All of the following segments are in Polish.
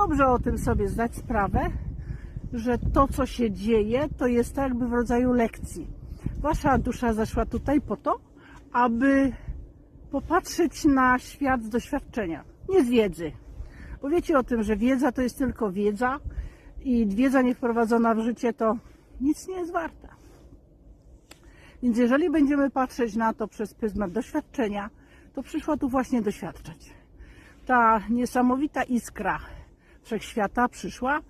dobrze o tym sobie zdać sprawę, że to, co się dzieje, to jest tak jakby w rodzaju lekcji. Wasza dusza zeszła tutaj po to, aby popatrzeć na świat z doświadczenia, nie z wiedzy. Bo wiecie o tym, że wiedza to jest tylko wiedza i wiedza niewprowadzona w życie to nic nie jest warta. Więc jeżeli będziemy patrzeć na to przez pryzmat doświadczenia, to przyszła tu właśnie doświadczać. Ta niesamowita iskra wszechświata przyszła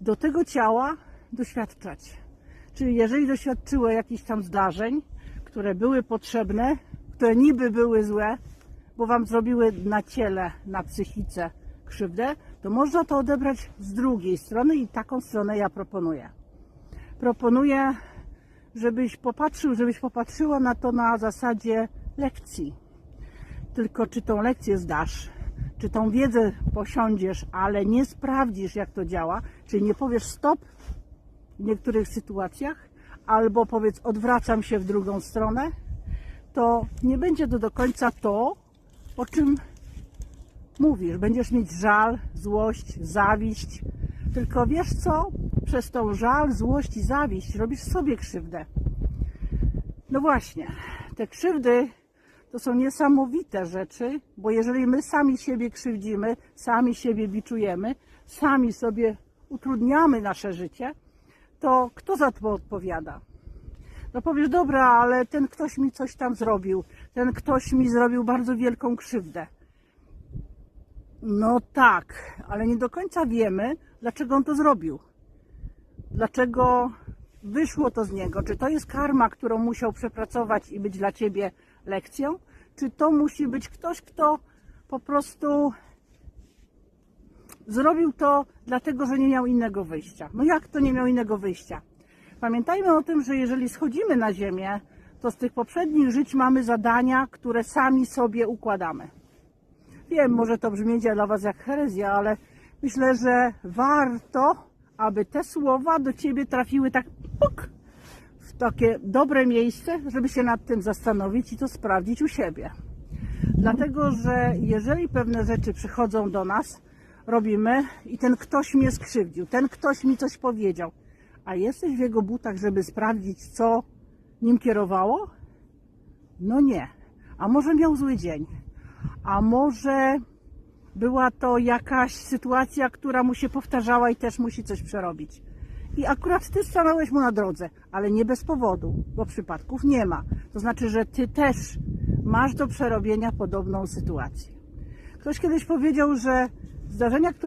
do tego ciała doświadczać. Czyli jeżeli doświadczyło jakichś tam zdarzeń, które były potrzebne, które niby były złe, bo wam zrobiły na ciele, na psychice krzywdę, to można to odebrać z drugiej strony i taką stronę ja proponuję. Proponuję, żebyś popatrzył, żebyś popatrzyła na to na zasadzie lekcji. Tylko czy tą lekcję zdasz, czy tą wiedzę posiądziesz, ale nie sprawdzisz, jak to działa, czyli nie powiesz stop w niektórych sytuacjach, albo powiedz odwracam się w drugą stronę, to nie będzie to do końca to, o czym mówisz. Będziesz mieć żal, złość, zawiść. Tylko wiesz co? Przez tą żal, złość i zawiść robisz sobie krzywdę. No właśnie, te krzywdy to są niesamowite rzeczy, bo jeżeli my sami siebie krzywdzimy, sami siebie biczujemy, sami sobie utrudniamy nasze życie, to kto za to odpowiada? No powiesz, dobra, ale ten ktoś mi coś tam zrobił, ten ktoś mi zrobił bardzo wielką krzywdę. No tak, ale nie do końca wiemy, dlaczego on to zrobił. Dlaczego wyszło to z niego? Czy to jest karma, którą musiał przepracować i być dla ciebie lekcją? Czy to musi być ktoś, kto po prostu zrobił to dlatego, że nie miał innego wyjścia? No jak to nie miał innego wyjścia? Pamiętajmy o tym, że jeżeli schodzimy na ziemię, to z tych poprzednich żyć mamy zadania, które sami sobie układamy. Wiem, może to brzmi dla Was jak herezja, ale myślę, że warto, aby te słowa do Ciebie trafiły tak puk, takie dobre miejsce, żeby się nad tym zastanowić i to sprawdzić u siebie. Dlatego, że jeżeli pewne rzeczy przychodzą do nas, robimy i ten ktoś mnie skrzywdził, ten ktoś mi coś powiedział, a jesteś w jego butach, żeby sprawdzić, co nim kierowało? No nie. A może miał zły dzień? A może była to jakaś sytuacja, która mu się powtarzała i też musi coś przerobić. I akurat ty stanąłeś mu na drodze, ale nie bez powodu, bo przypadków nie ma. To znaczy, że ty też masz do przerobienia podobną sytuację. Ktoś kiedyś powiedział, że zdarzenia,